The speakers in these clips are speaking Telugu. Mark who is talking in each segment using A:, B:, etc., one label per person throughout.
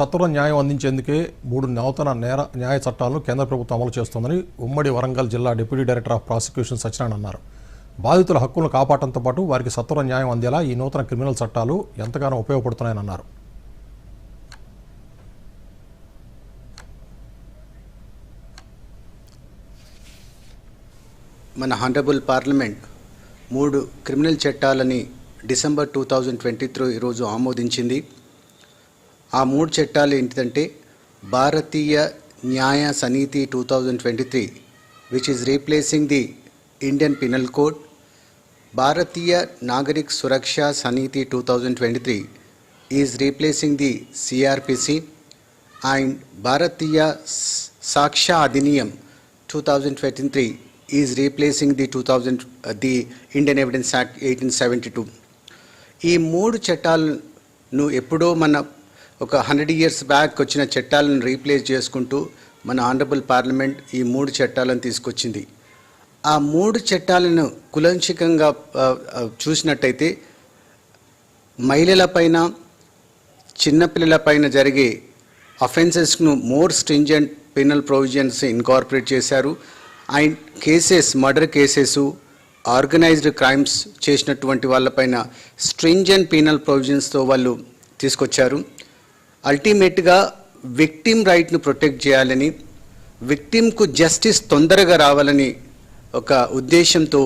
A: సత్వర న్యాయం అందించేందుకే మూడు నూతన నేర న్యాయ చట్టాలను కేంద్ర ప్రభుత్వం అమలు చేస్తోందని ఉమ్మడి వరంగల్ జిల్లా deputy director of prosecution Satyanarayana అన్నారు. బాధితుల హక్కులను కాపాడటంతో పాటు వారికి సత్వర న్యాయం అందేలా ఈ నూతన క్రిమినల్ చట్టాలు ఎంతగానో ఉపయోగపడుతున్నాయని అన్నారు.
B: మన హానరబుల్ పార్లమెంట్ మూడు క్రిమినల్ చట్టాలని December two thousand twenty three ఈరోజు ఆమోదించింది. ఆ మూడు చట్టాలు ఏంటిదంటే Bharatiya Nyaya Sanhita two thousand twenty three which is replacing the Indian penal code Bharatiya Nagarik Suraksha Sanhita two thousand twenty three is replacing the CRPC and Bharatiya Sakshya Adhiniyam two thousand twenty three is replacing the two thousand the Indian evidence act eighteen seventy two ఈ మూడు చట్టాలను ఎప్పుడో మన ఒక హండ్రెడ్ ఇయర్స్ బ్యాక్ వచ్చిన చట్టాలను రీప్లేస్ చేసుకుంటూ మన ఆనరబుల్ పార్లమెంట్ ఈ మూడు చట్టాలను తీసుకొచ్చింది. ఆ మూడు చట్టాలను కులంశికంగా చూసినట్టయితే మహిళలపైన చిన్నపిల్లలపైన జరిగే అఫెన్సెస్ను more stringent penal provisions incorporate చేశారు. And cases murder cases organised crimes చేసినటువంటి వాళ్ళపైన స్ట్రింజెంట్ పీనల్ ప్రొవిజన్స్తో వాళ్ళు తీసుకొచ్చారు. అల్టిమేట్గా విక్టిమ్ రైట్ను ప్రొటెక్ట్ చేయాలని విక్టిమ్కు జస్టిస్ తొందరగా రావాలని ఒక ఉద్దేశంతో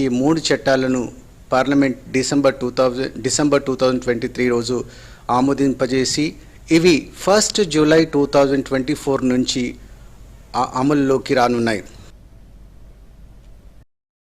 B: ఈ మూడు చట్టాలను parliament December two thousand December two thousand twenty three రోజు ఆమోదింపజేసి ఇవి first July two thousand twenty four నుంచి అమల్లోకి రానున్నాయి.